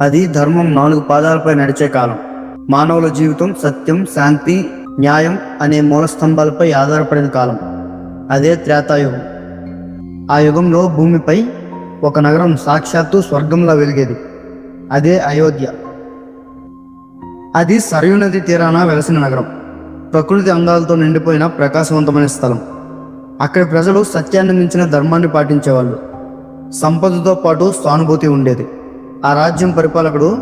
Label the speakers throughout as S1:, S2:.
S1: అది ధర్మం నాలుగు పాదాలపై నడిచే కాలం. మానవుల జీవితం సత్యం శాంతి న్యాయం అనే మూల స్తంభాలపై ఆధారపడిన కాలం. అదే త్రేతాయుగం. ఆ యుగంలో భూమిపై ఒక నగరం సాక్షాత్తు స్వర్గంలా వెలిగేది. అదే అయోధ్య. అది సరయు నది తీరాన వెలసిన నగరం. ప్రకృతి అందాలతో నిండిపోయిన ప్రకాశవంతమైన స్థలం. అక్కడి ప్రజలు సత్యాన్ని మించిన ధర్మాన్ని పాటించేవాళ్ళు. సంపదతో పాటు సానుభూతి ఉండేది. ఆ రాజ్యం పరిపాలకుడు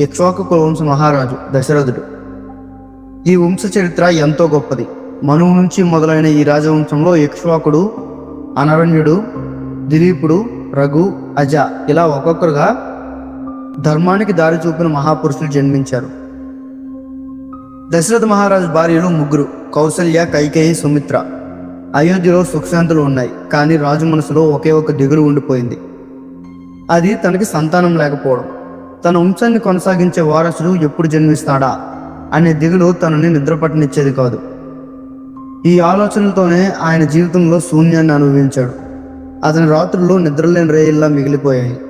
S1: యక్ష్వాకు వంశ మహారాజు దశరథుడు. ఈ వంశ చరిత్ర ఎంతో గొప్పది. మనువు నుంచి మొదలైన ఈ రాజవంశంలో యక్ష్వాకుడు అనరణ్యుడు దిలీపుడు రఘు అజ ఇలా ఒక్కొక్కరుగా ధర్మానికి దారి చూపిన మహాపురుషులు జన్మించారు. దశరథ మహారాజు భార్యలు ముగ్గురు కౌసల్య కైకేయి సుమిత్ర. అయోధ్యలో సుఖశాంతులు ఉన్నాయి కానీ రాజు మనసులో ఒకే ఒక దిగులు ఉండిపోయింది. అది తనకి సంతానం లేకపోవడం. తన వంశాన్ని కొనసాగించే వారసుడు ఎప్పుడు జన్మిస్తాడా అనే దిగులు తనని నిద్రపట్టనిచ్చేది కాదు. ఈ ఆలోచనలతోనే ఆయన జీవితంలో శూన్యాన్ని అనుభవించాడు. అతని రాత్రులు నిద్రలేని రేయిల్లా మిగిలిపోయాయి.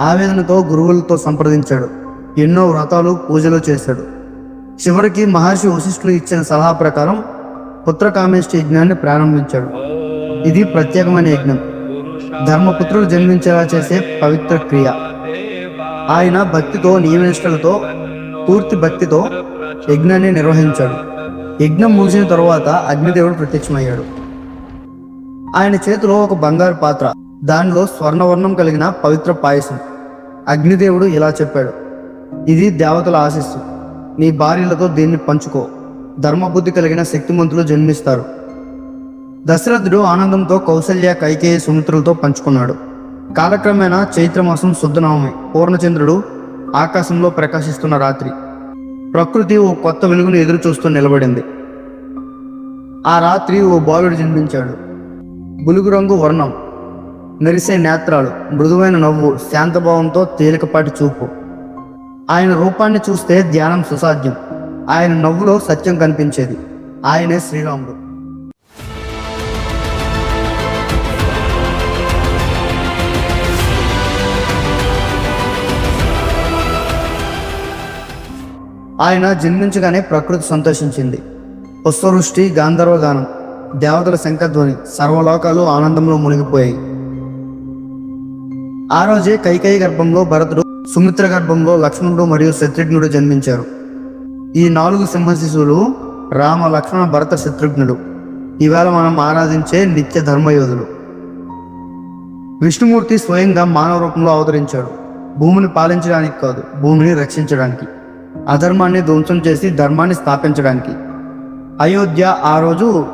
S1: ఆవేదనతో గురువులతో సంప్రదించాడు. ఎన్నో వ్రతాలు పూజలు చేశాడు. చివరికి మహర్షి వశిష్ఠులు ఇచ్చిన సలహా ప్రకారం పుత్రకామేష్టి యజ్ఞాన్ని ప్రారంభించాడు. ఇది ప్రత్యేకమైన యజ్ఞం. ధర్మపుత్రుడు జన్మించేలా చేసే పవిత్ర క్రియ. ఆయన భక్తితో నియమనిష్టలతో పూర్తి భక్తితో యజ్ఞాన్ని నిర్వహించాడు. యజ్ఞం ముగిసిన తరువాత అగ్నిదేవుడు ప్రత్యక్షమయ్యాడు. ఆయన చేతిలో ఒక బంగారు పాత్ర. దానిలో స్వర్ణవర్ణం కలిగిన పవిత్ర పాయసం. అగ్నిదేవుడు ఇలా చెప్పాడు. ఇది దేవతల ఆశిస్సు. నీ భార్యలతో దీన్ని పంచుకో. ధర్మబుద్ధి కలిగిన శక్తిమంతులు జన్మిస్తారు. దశరథుడు ఆనందంతో కౌసల్య కైకేయ సుమిత్రులతో పంచుకున్నాడు. కాలక్రమేణా చైత్రమాసం శుద్ధనవమి. పూర్ణచంద్రుడు ఆకాశంలో ప్రకాశిస్తున్న రాత్రి. ప్రకృతి ఓ కొత్త వెలుగును ఎదురు చూస్తూ నిలబడింది. ఆ రాత్రి ఓ బాలుడు జన్మించాడు. బులుగు రంగు వర్ణం. మెరిసే నేత్రాలు. మృదువైన నవ్వు శాంతభావంతో తేలికపాటి చూపు. ఆయన రూపాన్ని చూస్తే ధ్యానం సుసాధ్యం. ఆయన నవ్వులో సత్యం కనిపించేది. ఆయనే శ్రీరాముడు. ఆయన జన్మించగానే ప్రకృతి సంతోషించింది. పుష్పవృష్టి గాంధర్వగానం దేవతల శంఖధ్వని సర్వలోకాలు ఆనందంలో మునిగిపోయాయి. ఆ రోజే కైకేయి గర్భంలో భరతుడు సుమిత్ర గర్భంలో లక్ష్మణుడు మరియు శత్రుఘ్నుడు జన్మించారు. ఈ నాలుగు సింహ శిశువులు రామ లక్ష్మణ భరత శత్రుఘ్నుడు ఈవేళ మనం ఆరాధించే నిత్య ధర్మయోధులు. విష్ణుమూర్తి స్వయంగా మానవ రూపంలో అవతరించాడు. భూమిని పాలించడానికి కాదు భూమిని రక్షించడానికి. అధర్మాన్ని ధ్వంసం చేసి ధర్మాన్ని స్థాపించడానికి. అయోధ్య ఆ రోజు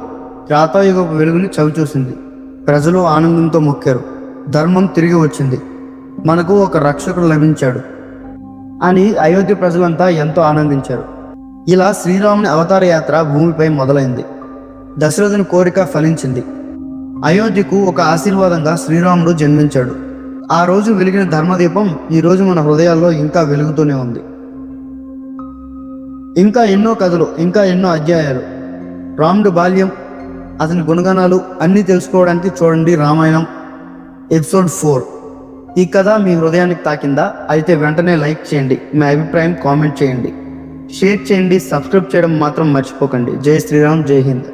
S1: త్రేతాయుగపు వెలుగుని చవిచూసింది. ప్రజలు ఆనందంతో మొక్కారు. ధర్మం తిరిగి వచ్చింది. మనకు ఒక రక్షకుడు లభించాడు అని అయోధ్య ప్రజలంతా ఎంతో ఆనందించారు. ఇలా శ్రీరాముని అవతార యాత్ర భూమిపై మొదలైంది. దశరథుని కోరిక ఫలించింది. అయోధ్యకు ఒక ఆశీర్వాదంగా శ్రీరాముడు జన్మించాడు. ఆ రోజు వెలిగిన ధర్మదీపం ఈ రోజు మన హృదయాల్లో ఇంకా వెలుగుతూనే ఉంది. ఇంకా ఎన్నో కథలు ఇంకా ఎన్నో అధ్యాయాలు. రాముడు బాల్యం అతని గుణగణాలు అన్నీ తెలుసుకోవడానికి చూడండి రామాయణం ఎపిసోడ్ ఫోర్. ఈ కథ మీ హృదయానికి తాకిందా? అయితే వెంటనే లైక్ చేయండి మీ అభిప్రాయం కామెంట్ చేయండి. షేర్ చేయండి సబ్స్క్రైబ్ చేయడం మాత్రం మర్చిపోకండి. జై శ్రీరామ్ జై హింద్.